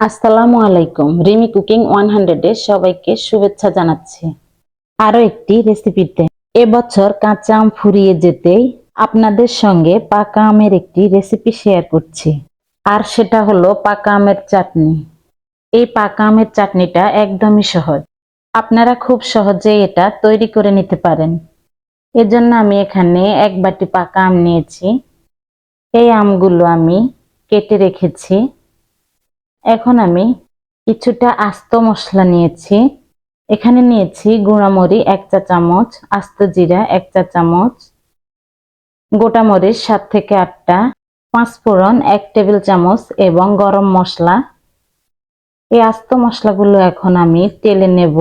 আসসালামু আলাইকুম। Rimi cooking one হান্ড্রেডে সবাইকে শুভেচ্ছা জানাচ্ছি। আরও একটি রেসিপিতে। এবছর কাঁচা আম ফুরিয়ে যেতেই আপনাদের সঙ্গে পাকা আমের একটি রেসিপি শেয়ার করছি। আর সেটা হলো পাকা আমের চাটনি। এই পাকা আমের চাটনিটা একদমই সহজ। আপনারা খুব সহজেই এটা তৈরি করে নিতে পারেন। এজন্য আমি এখানে এক বাটি পাকা আম নিয়েছি। এই আমগুলো আমি কেটে রেখেছি। এখন আমি কিছুটা আস্ত মশলা নিয়েছি। এখানে নিয়েছি গুঁড়ামরি এক চা চামচ, আস্ত জিরা এক চা চামচ, গোটা মরিচ সাত থেকে আটটা, পাঁচফোড়ন এক টেবিল চামচ এবং গরম মশলা। এই আস্ত মশলাগুলো এখন আমি তেলে নেব।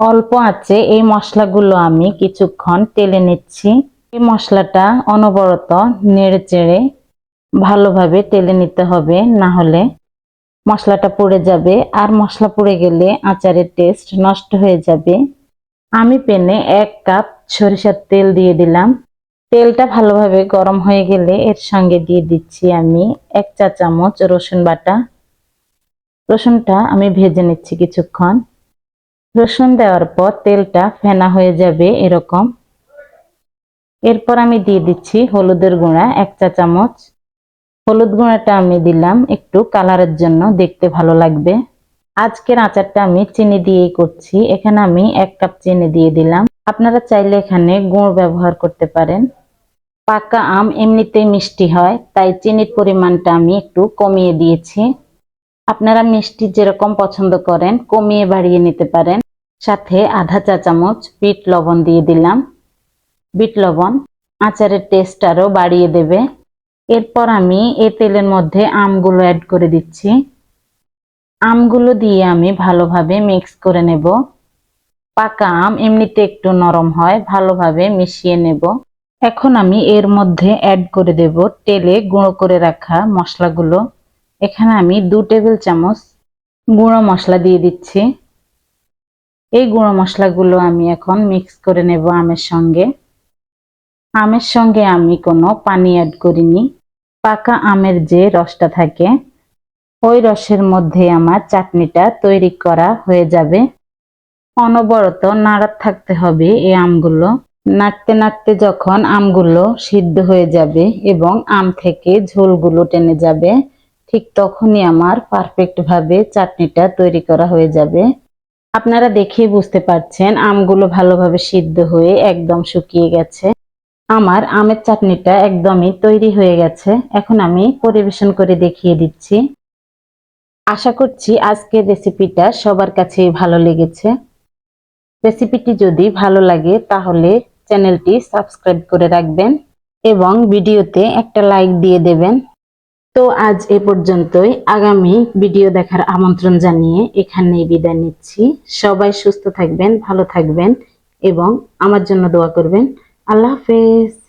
অল্প আছে এই মশলাগুলো আমি কিছুক্ষণ তেলে নিচ্ছি। এই মশলাটা অনবরত নেড়ে চেড়ে ভালোভাবে তেলে নিতে হবে, না হলে মশলাটা পড়ে যাবে আর মশলা পুড়ে গেলে আচারের টেস্ট নষ্ট হয়ে যাবে। আমি পেনে এক কাপ সরিষার তেল দিয়ে দিলাম। তেলটা ভালোভাবে গরম হয়ে গেলে এর সঙ্গে দিয়ে দিচ্ছি আমি এক চা চামচ রসুন বাটা। রসুনটা আমি ভেজে নিচ্ছি কিছুক্ষণ। রসুন দেওয়ার পর তেলটা ফেনা হয়ে যাবে এরকম। এরপর আমি দিয়ে দিচ্ছি হলুদের গুঁড়া এক চা চামচ। হলুদ গুঁড়াটা আমি দিলাম একটু কালারের জন্য, দেখতে ভালো লাগবে। আজকের আচারটা আমি চিনি দিয়েই করছি। এখানে আমি এক কাপ চিনি দিয়ে দিলাম। আপনারা চাইলে এখানে গুড় ব্যবহার করতে পারেন। পাকা আম এমনিতেই মিষ্টি হয়, তাই চিনির পরিমাণটা আমি একটু কমিয়ে দিয়েছি। আপনারা মিষ্টি যেরকম পছন্দ করেন, কমিয়ে বাড়িয়ে নিতে পারেন। সাথে আধা চা চামচ বিট লবণ দিয়ে দিলাম। বিট লবণ আচারের টেস্ট আরও বাড়িয়ে দেবে। এরপর আমি এই তেলের মধ্যে আমগুলো অ্যাড করে দিচ্ছি। আমগুলো দিয়ে আমি ভালোভাবে মিক্স করে নেব। পাকা আম এমনিতে একটু নরম হয়, ভালোভাবে মিশিয়ে নেব। এখন আমি এর মধ্যে অ্যাড করে দেব তেলে গুঁড়ো করে রাখা মশলাগুলো। এখানে আমি দু টেবিল চামচ গুঁড়ো মশলা দিয়ে দিচ্ছি। এই গুঁড়ো মশলাগুলো আমি এখন মিক্স করে নেব আমের সঙ্গে। আমের সঙ্গে আমি কোনো পানি অ্যাড করিনি। পাকা আমের যে রসটা থাকে, ওই রসের মধ্যে আমার চাটনিটা তৈরি করা হয়ে যাবে। অনবরত নাড়াত থাকতে হবে এই আমগুলো। নাড়তে নাড়তে যখন আমগুলো সিদ্ধ হয়ে যাবে এবং আম থেকে ঝোলগুলো টেনে যাবে, ঠিক তখনই আমার পারফেক্টভাবে চাটনিটা তৈরি করা হয়ে যাবে। আপনারা দেখেই বুঝতে পারছেন, আমগুলো ভালোভাবে সিদ্ধ হয়ে একদম শুকিয়ে গেছে। আমার আমের চাটনিটা একদমই তৈরি হয়ে গেছে। এখন আমি পরিবেশন করে দেখিয়ে দিচ্ছি। আশা করছি আজকের রেসিপিটা সবার কাছেই ভালো লেগেছে। রেসিপিটি যদি ভালো লাগে, তাহলে চ্যানেলটি সাবস্ক্রাইব করে রাখবেন এবং ভিডিওতে একটা লাইক দিয়ে দেবেন। তো আজ এ পর্যন্তই। আগামী ভিডিও দেখার আমন্ত্রণ জানিয়ে এখানেই বিদায় নিচ্ছি। সবাই সুস্থ থাকবেন, ভালো থাকবেন এবং আমার জন্য দোয়া করবেন। আল্লাহ হাফেজ।